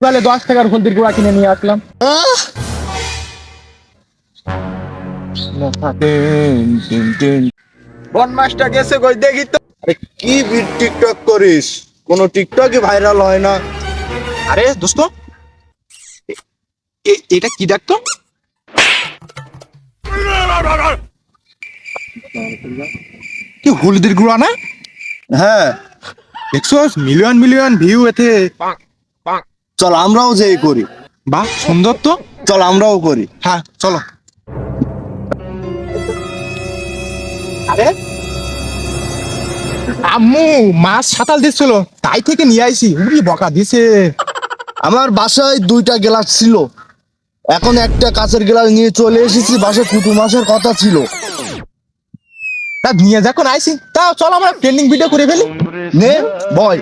তাহলে দশ টাকার হলদির গুঁড়া কিনে নিয়ে আসলাম। বনমাসটা গেছে কই দেখি তো। কি টিকটক করিস? কোন টিকটকই ভাইরাল হয় না। আরে দোস্ত এটা কি ডাকতো কি হলদির গুঁড়া না? হ্যাঁ। মিলিয়ন মিলিয়ন ভিউ এতে। চল আমরাও যে করি। বাহ সুন্দর তো। চল আমরাও করি। হ্যাঁ চলো। আরে। আম্মু মাছ সাতাল দিচ্ছিল তাই থেকে নিয়ে আইছি। উড়ি বকা দিছে। আমার বাসায় দুইটা গ্লাস ছিল। এখন একটা কাঁচের গ্লাস নিয়ে চলে এসেছি বাসায় কুটু মাছের কথা ছিল। তা নিয়ে যখন আইছি। তা চল আমরা ট্রেন্ডিং ভিডিও করে ফেলি। নে বয়।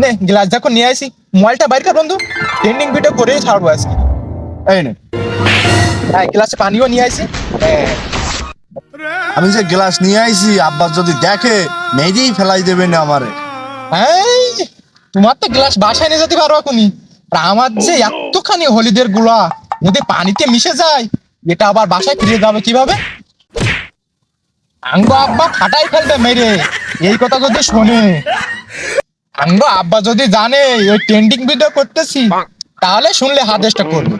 নে গ্লাস যখন নিয়ে আসি। মোবাইলটা বাইর কর বন্ধু। ট্রেন্ডিং ভিডিও করে ছাড়বো আজকে। এই নে। হ্যাঁ গ্লাসে পানিও নিয়ে আসি। আমি যে গ্লাস নিয়ে আইছি আব্বাস যদি দেখে মেরেই ফেলাই দেবে না আমারে। তোমার তো গ্লাস বাসায় নিয়ে যেতে পারবা কোনি আর আমার যে এতখানি হলিদেরগুলা যদি পানিতে মিশে যায় এটা আবার বাসায় ফিরে যাবে কীভাবে? আঙ্গ আব্বা ফাটাই ফেলবে মেরে। এই কথা যদি শোনে। আঙ্গো আব্বা যদি জানে ওই ট্রেন্ডিং ভিডিও করতেছি তাহলে শুনলে হাদেশটা করবে।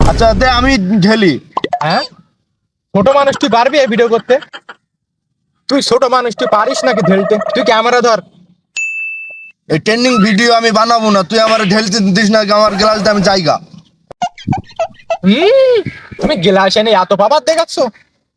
আচ্ছা দে আমি ঢেলি। হ্যাঁ? ছোট মানুষ তুই পারবি এই ভিডিও করতে? তুই ছোট মানুষ তুই পারিস নাকি ঢেলতে? তুই ক্যামেরা ধর। এই ট্রেন্ডিং ভিডিও আমি বানাবো না তুই আমার ঢেলতে দিস না আমার গ্লাসটা আমি জায়গা। তুমি গেলাস এনে এত বাবার দেখাচ্ছ?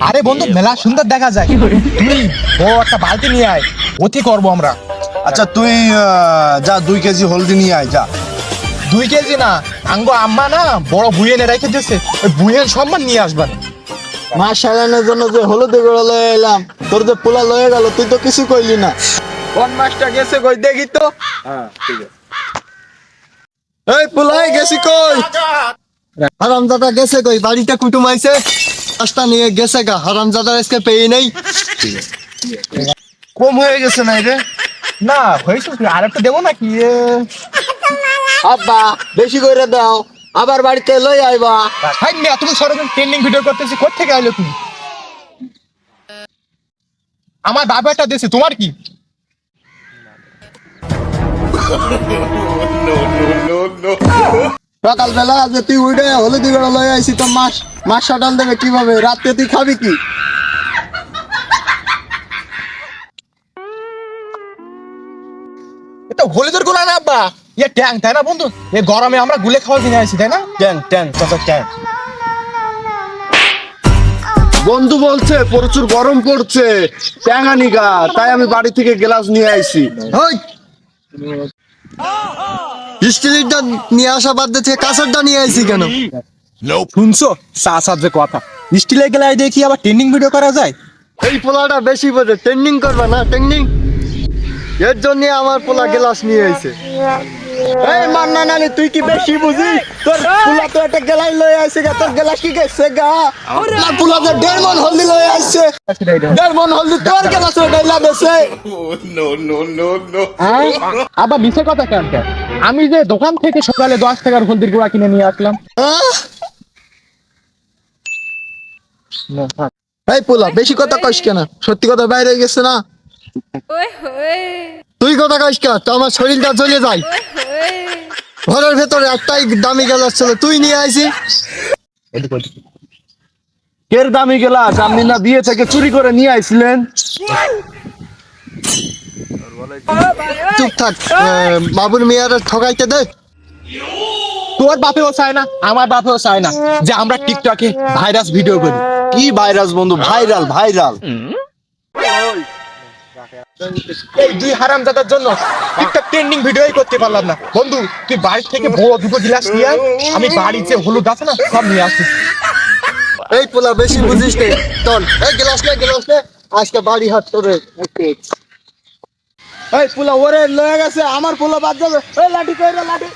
আরে বন্ধু মেলা সুন্দর দেখা যায় তুই বড় একটা বালতি নিয়ে আয় অতি করব আমরা আচ্ছা তুই যা দুই কেজি হলদি নিয়ে আয় যা দুই কেজি না আঙ্গ আম্মা না বড় বুয়েনে রেখে দিয়েছে ওই বুয়ের সম্মান নিয়ে আসবা না মাছ সারানোর জন্য যে হলুদ গুঁড়ো লয়ে এলাম। তোর যে পোলা লয়ে গেল তুই তো কিছু কইলি না। কোন মাছটা গেছে কই দেখি তো। এই পোলাই গেছি কই? হারামজাদা গেছে কই? বাড়িতে কুটুম আইছে। মাছটা নিয়ে গেছে গা। হারামজাদার আজকে পেয়ে নেই। কম হয়ে গেছে না রে না হয়েছে কি? আর একটা দেবো নাকি? এ, আব্বা বেশি করে দাও। আবার বাড়িতে লই আইবা। হাই মিয়া তুমি সরকার ট্রেন্ডিং ভিডিও করতেছি কোথেকে আইলে তুমি? আমার বাবা একটা দেশে তোমার কি? সকালবেলা যে তুই উঠে হলুদ গুঁড়ো লয়ে আইছি তো মাছ মাছ সাটান দেবে কীভাবে? রাতে তুই খাবি কি? এটা হলিদেরগুলা না আব্বা? ইয়ে ট্যাং তাই না বন্ধু? এ গরমে আমরা গুলে খাওয়া কিনে আসি তাই না? ট্যাং ট্যাং চাচা ট্যাং। বন্ধু বলছে প্রচুর গরম পড়ছে। ট্যাঙানি গা তাই আমি বাড়ি থেকে গ্লাস নিয়ে আইছি। ওই। স্টিলিরটা নিয়ে আসা বাদ দিয়ে কাঁচারটা নিয়ে আইছি কেন? শুনছো? চাষার যে কথা। স্টিলে গেলে দেখি আবার ট্রেন্ডিং ভিডিও করা যায়? এই পোলাটা বেশি বোঝে। ট্রেন্ডিং করবে না ট্রেন্ডিং। এর জন্য আমার পোলা গ্লাস নিয়ে আইছে। এই মান্না নানি তুই কি বেশি বুঝি? তোর পোলা তো একটা গেলাই লয়ে আইছে গা তোর গেলাস কি গেছে গা? তো দেড় মন হলদি লয়ে আইছে। দেড় মন হলদি তোর গেলাস ওটাই লাগেছে আবার মিছে কথা কেন কেন? আমি যে দোকান থেকে সকালে দশ টাকার হলদির গুঁড়া কিনে নিয়ে আসলাম। এই পোলা বেশি কথা কইস কেন? সত্যি কথা বাইরে গেছে না? ওই হোয়ে তুই কথা কেন? তো আমার শরীরটা জ্বলে যায়। ঘরের ভেতরে একটাই দামি গেলাস ছিল তুই নিয়ে আইছি কের দামি গ্লাস? আপনি না বিয়ে থেকে চুরি করে নিয়ে আইছিলেন? চুপ থাক বাবুর মেয়ার ঠকাইতে দে। তোর বাপেও চায় না আমার বাপেও চায় না। যে আমরা টিকটকে ভাইরাস ভিডিও করি। কি ভাইরাস বন্ধু? Viral viral. এই দুই হারামজাদার জন্য একটা ট্রেন্ডিং ভিডিওই করতে পারলাম না। বন্ধু তুই বাড়ি থেকে বড় দুটো গিলাস নিয়ে আয় আমি বাড়ির যে হলুদ আছে না সব নিয়ে আসছি। এই পোলা বেশি বুঝিস নে। চল এই গিলাস নে গিলাস নে। আজকে বাড়ি হাত তোরে এই পোলা ওরে লয়ে গেছে আমার পোলা বাদ যাবে। এই লাঠি কইরা লাঠি?